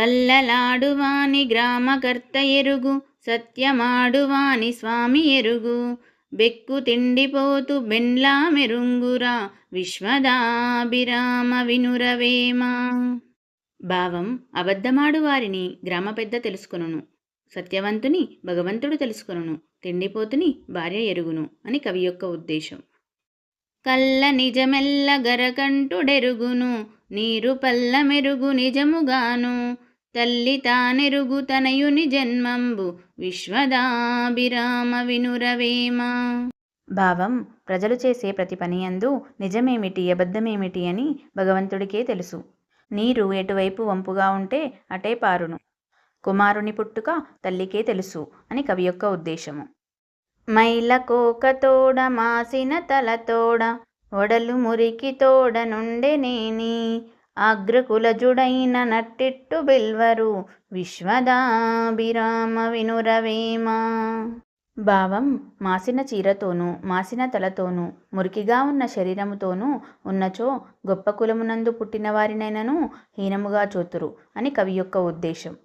కల్లలాడువాని గ్రామకర్త ఎరుగు సత్యమాడువాని స్వామి ఎరుగు. బెక్కు తిండిపోతు బెన్లా మెరుంగురా విశ్వదాభిరామ వినురవేమా. భావం అబద్ధమాడు వారిని గ్రామ పెద్ద తెలుసుకొనును సత్యవంతుని భగవంతుడు తెలుసుకొనును తిండిపోతుని భార్య ఎరుగును అని కవి యొక్క ఉద్దేశం. కల్ల నిజమెల్ల గరకంటుడెరుగును నీరు పల్ల మెరుగు నిజముగాను. తల్లి తానెరుగు తనయుని జన్మంబు విశ్వదాభిరామ వినురవేమ. భావం ప్రజలు చేసే ప్రతి పనియందు నిజమేమిటి అబద్ధమేమిటి అని భగవంతుడికే తెలుసు. నీరు ఎటువైపు వంపుగా ఉంటే అటే పారును. కుమారుని పుట్టుక తల్లికే తెలుసు అని కవి యొక్క ఉద్దేశము. మైల కోకతోడ మాసిన తలతోడ ఒడలు మురికి తోడ నుండెనేని అగ్రకులజుడైన నట్టిట్టు బిల్వరు విశ్వదాభిరామ వినురవేమ. భావం మాసిన చీరతోనూ మాసిన తలతోనూ మురికిగా ఉన్న శరీరముతోనూ ఉన్నచో గొప్ప కులమునందు పుట్టిన వారినైనను హీనముగా చూతురు అని కవి యొక్క ఉద్దేశం.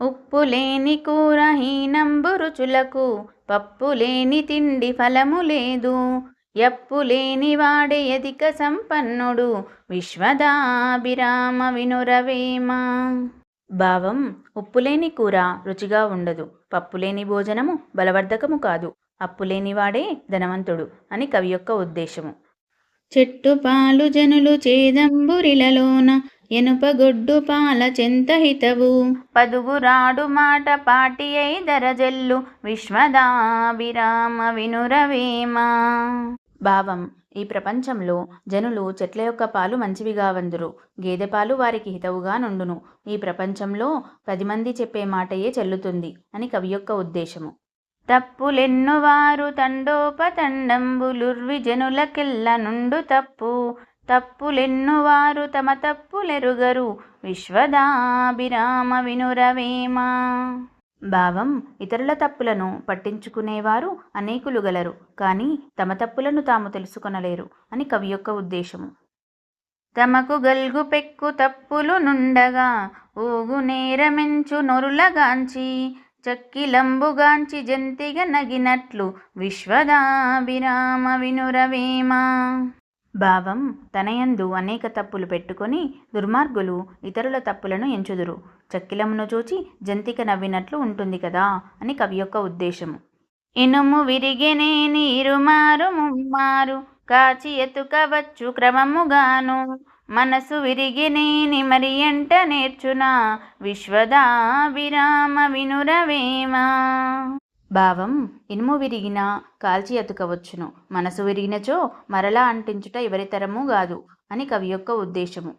ఉప్పు లేని కూర హీనంబు రుచులకు పప్పు లేని తిండి ఫలము లేదు. ఎప్పు లేని వాడే అధిక సంపన్నుడు విశ్వదాభిరామ వినురవేమ. భావం ఉప్పులేని కూర రుచిగా ఉండదు. పప్పులేని భోజనము బలవర్ధకము కాదు. అప్పులేనివాడే ధనవంతుడు అని కవి యొక్క ఉద్దేశము. చెట్టు పాలు జనులు చేదంబురిలలోన ఎనుపగొడ్డు పాల చెంతహితవు పదుగురాడు మాట పాటి అయి దరజల్లు విశ్వదాభిరామ వినురవేమ. భావం. ఈ ప్రపంచంలో జనులు చెట్ల యొక్క పాలు మంచివిగా వందురు. గేదె పాలు వారికి హితవుగా నుండును. ఈ ప్రపంచంలో పది మంది చెప్పే మాటయే చెల్లుతుంది అని కవి యొక్క ఉద్దేశము. తప్పులెన్నువారు తండోపతండంబులుర్వి జనులకెల్ల నుండు తప్పు. తప్పులెన్నువారు తమ తప్పులెరుగరు. విశ్వదాభిరామ వినురవేమా? భావం ఇతరుల తప్పులను పట్టించుకునేవారు అనేకులు గలరు కానీ తమ తప్పులను తాము తెలుసుకొనలేరు అని కవి యొక్క ఉద్దేశము. తమకు గల్గు పెక్కు తప్పులు నుండగా ఊగు నేరమెంచు నొరులగాంచి చక్కిలంబుగాంచి జంతిగ నగినట్లు విశ్వదాభిరామ వినురవేమా? భావం తనయందు అనేక తప్పులు పెట్టుకొని దుర్మార్గులు ఇతరుల తప్పులను ఎంచుదురు. చక్కిలమును చూచి జంతిక నవ్వినట్లు ఉంటుంది కదా అని కవి యొక్క ఉద్దేశము. ఇనుము విరిగెనేని ఇరుమారు ముమ్మారు కాచి ఎతుకవచ్చు క్రమముగాను. మనసు విరిగినేని మరి ఎంట నేర్చునా? విశ్వదా విరామ వినురవేమా? భావం ఇనుము విరిగిన కాల్చి ఎతుకవచ్చును మనసు విరిగినచో మరలా అంటించుట ఎవరితరము కాదు అని కవి యొక్క ఉద్దేశము.